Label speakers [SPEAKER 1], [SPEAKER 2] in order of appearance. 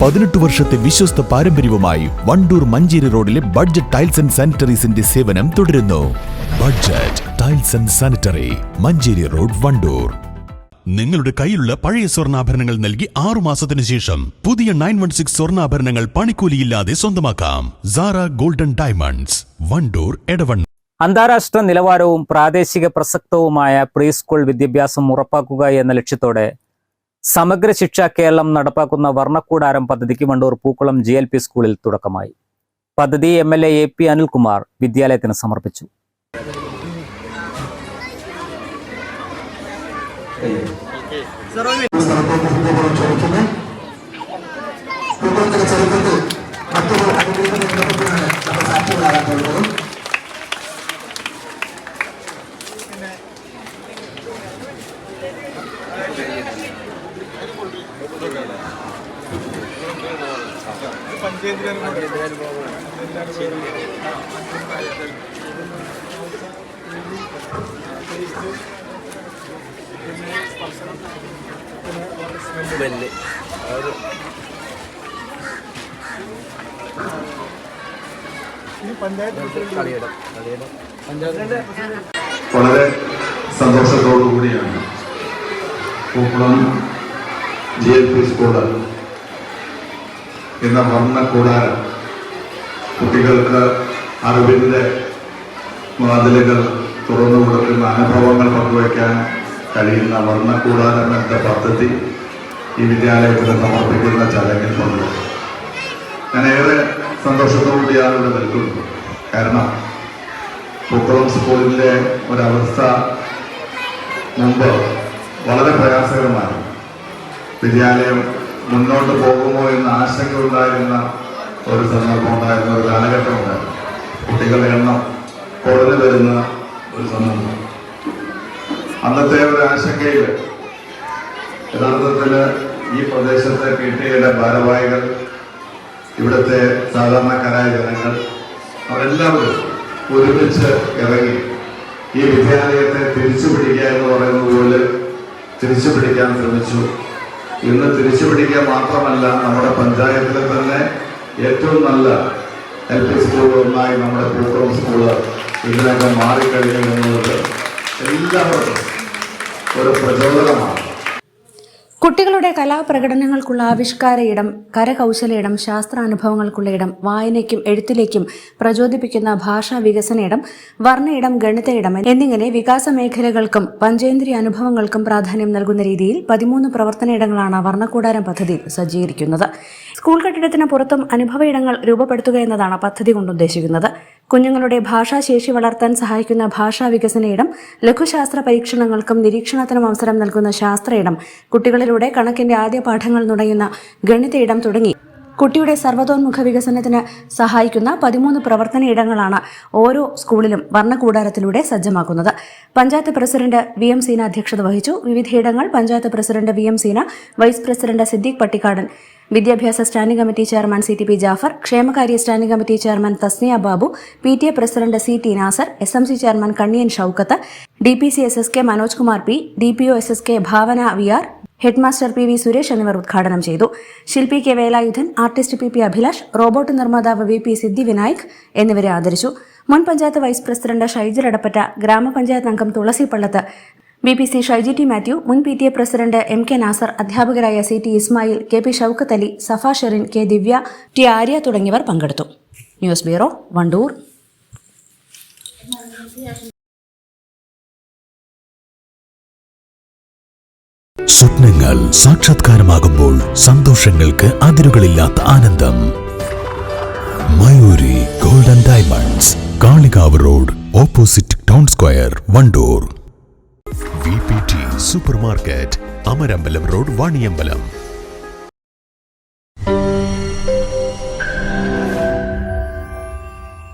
[SPEAKER 1] പതിനെട്ട് വർഷത്തെ വിശ്വസ്ത പാരമ്പര്യവുമായി വണ്ടൂർ മഞ്ചേരി റോഡിലെ ബഡ്ജറ്റ് ടൈൽസ് ആൻഡ് സാനിറ്ററീസിന്റെ സേവനം തുടരുന്നു. Budget tiles and sanitary Manjeri road Wandoor.
[SPEAKER 2] നിങ്ങളുടെ കയ്യിലുള്ള പഴയ സ്വർണാഭരണങ്ങൾ നൽകി ആറു മാസത്തിനു ശേഷം പുതിയ നയൻ വൺ സിക്സ് സ്വർണാഭരണങ്ങൾ പണിക്കൂലിയില്ലാതെ സ്വന്തമാക്കാം. സാറ ഗോൾഡൻ ഡയമണ്ട്സ് വണ്ടൂർ എടവൺ
[SPEAKER 3] അന്താരാഷ്ട്ര നിലവാരവും പ്രാദേശിക പ്രസക്തവുമായ പ്രീ സ്കൂൾ വിദ്യാഭ്യാസം ഉറപ്പാക്കുക എന്ന ലക്ഷ്യത്തോടെ സമഗ്ര ശിക്ഷ കേരളം നടപ്പാക്കുന്ന വർണക്കൂടാരം പദ്ധതിക്ക് Wandoor Pookkulam G L P സ്കൂളിൽ തുടക്കമായി. പദ്ധതി M L A A P Anilkumar വിദ്യാലയത്തിന് സമർപ്പിച്ചു.
[SPEAKER 4] വളരെ സന്തോഷത്തോടു കൂടിയാണ് Pookkulam G L P school എന്ന വർണ കൂടാരം. കുട്ടികൾക്ക് അറിവിന്റെ വാതിലുകൾ തുറന്നു കൊടുക്കുന്ന അനുഭവങ്ങൾ പങ്കുവയ്ക്കാൻ കഴിയുന്ന വർണ കൂടാരം എന്ന പദ്ധതി ഈ വിദ്യാലയത്തിന് സമർപ്പിക്കുന്ന ചടങ്ങിൽ പങ്കുവയ്ക്കും ഞാൻ ഏറെ സന്തോഷത്തോടുകൂടിയാണ് ഇവിടെ നിൽക്കുന്നത്. കാരണം പൂക്കളം സ്കൂളിന്റെ ഒരവസ്ഥ മുമ്പ് വളരെ പ്രയാസകരമായി വിദ്യാലയം മുന്നോട്ട് പോകുമോ എന്ന ഉണ്ടായിരുന്ന ഒരു സന്ദർഭം ഉണ്ടായിരുന്ന ഒരു കാലഘട്ടം ഉണ്ടായിരുന്നു. കുട്ടികളുടെ എണ്ണം കുറഞ്ഞു വരുന്ന ഒരു സന്ദർഭം. അന്നത്തെ ഒരു ആശങ്കയിൽ യഥാർത്ഥത്തിൽ ഈ പ്രദേശത്തെ പി ടി എയുടെ ഭാരവാഹികൾ ഇവിടുത്തെ സാധാരണക്കാരായ ജനങ്ങൾ അവരെല്ലാവരും ഒരുമിച്ച് ഇറങ്ങി ഈ വിദ്യാലയത്തെ തിരിച്ചു പിടിക്കുക എന്ന് പറയുന്നത് പോലെ തിരിച്ചു പിടിക്കാൻ ശ്രമിച്ചു. ഇന്ന് തിരിച്ചു പിടിക്കുക മാത്രമല്ല നമ്മുടെ പഞ്ചായത്തിലെ തന്നെ ഏറ്റവും നല്ല എൽ പി സ്കൂൾ നമ്മുടെ പൂക്കുളം സ്കൂൾ ഇതിനൊക്കെ മാറിക്കഴിഞ്ഞു എന്നുള്ളത് എല്ലാവർക്കും ഒരു പ്രചോദനമാണ്.
[SPEAKER 5] കുട്ടികളുടെ കലാപ്രകടനങ്ങൾക്കുള്ള ആവിഷ്കാര ഇടം കരകൗശല ഇടം ശാസ്ത്രാനുഭവങ്ങൾക്കുള്ള ഇടം വായനയ്ക്കും എഴുത്തിലേക്കും പ്രചോദിപ്പിക്കുന്ന ഭാഷാ വികസന ഇടം വർണ ഇടം ഗണിത ഇടം എന്നിങ്ങനെ വികാസ മേഖലകൾക്കും പഞ്ചേന്ദ്രിയ അനുഭവങ്ങൾക്കും പ്രാധാന്യം നൽകുന്ന രീതിയിൽ പതിമൂന്ന് പ്രവർത്തന ഇടങ്ങളാണ് വർണക്കൂടാരം പദ്ധതിയിൽ സജ്ജീകരിക്കുന്നത്. സ്കൂൾ കെട്ടിടത്തിന് പുറത്തും അനുഭവ ഇടങ്ങൾ രൂപപ്പെടുത്തുക എന്നതാണ് പദ്ധതി കൊണ്ട് ഉദ്ദേശിക്കുന്നത്. കുഞ്ഞുങ്ങളുടെ ഭാഷാശേഷി വളർത്താൻ സഹായിക്കുന്ന ഭാഷാ വികസന ഇടം ലഘുശാസ്ത്ര പരീക്ഷണങ്ങൾക്കും നിരീക്ഷണത്തിനും അവസരം നൽകുന്ന ശാസ്ത്ര ഇടം കുട്ടികളിലൂടെ കണക്കിന്റെ ആദ്യ പാഠങ്ങൾ നുടയുന്ന ഗണിത ഇടം തുടങ്ങി. കുട്ടിയുടെ സർവതോന്മുഖ വികസനത്തിന് സഹായിക്കുന്ന പതിമൂന്ന് പ്രവർത്തന ഇടങ്ങളാണ് ഓരോ സ്കൂളിലും വർണകൂടാരത്തിലൂടെ സജ്ജമാക്കുന്നത്. Panchayat president V M Seena അധ്യക്ഷത വഹിച്ചു. വിവിധയിടങ്ങൾ panchayat president V M Seena vice president Siddique Pattikkadan വിദ്യാഭ്യാസ standing committee chairman C T P Jafar ക്ഷേമകാര്യ standing committee chairman Thasniya Babu P T A president C T Nasar S M C chairman Kanniyan Shoukath D P C S S K Manoj Kumar P D P O S S K Bhavana V R headmaster P V Suresh എന്നിവർ ഉദ്ഘാടനം ചെയ്തു. ശില്പി K Velayudhan artist P P Abhilash robot നിർമ്മാതാവ് V P Siddhi Vinayak എന്നിവരെ ആദരിച്ചു. മുൻ panchayat vice president Shaijal Edappatta ഗ്രാമപഞ്ചായത്ത് അംഗം Thulasi Pallath B P C Shaiji T Mathew മുൻ P T A president M K Nasar അധ്യാപകരായ C T Ismail K P Shoukath Ali Safa Sherin K Divya T Arya തുടങ്ങിയവർ പങ്കെടുത്തു. News bureau Wandoor.
[SPEAKER 1] സ്വപ്നങ്ങൾ സാക്ഷാത്കാരമാകുമ്പോൾ സന്തോഷങ്ങൾക്ക് അതിരുകളില്ലാത്ത ആനന്ദം. Mayuri golden diamonds Kalikavu road opposite town square Wandoor. V P T super market Amarambalam road Vaniyambalam.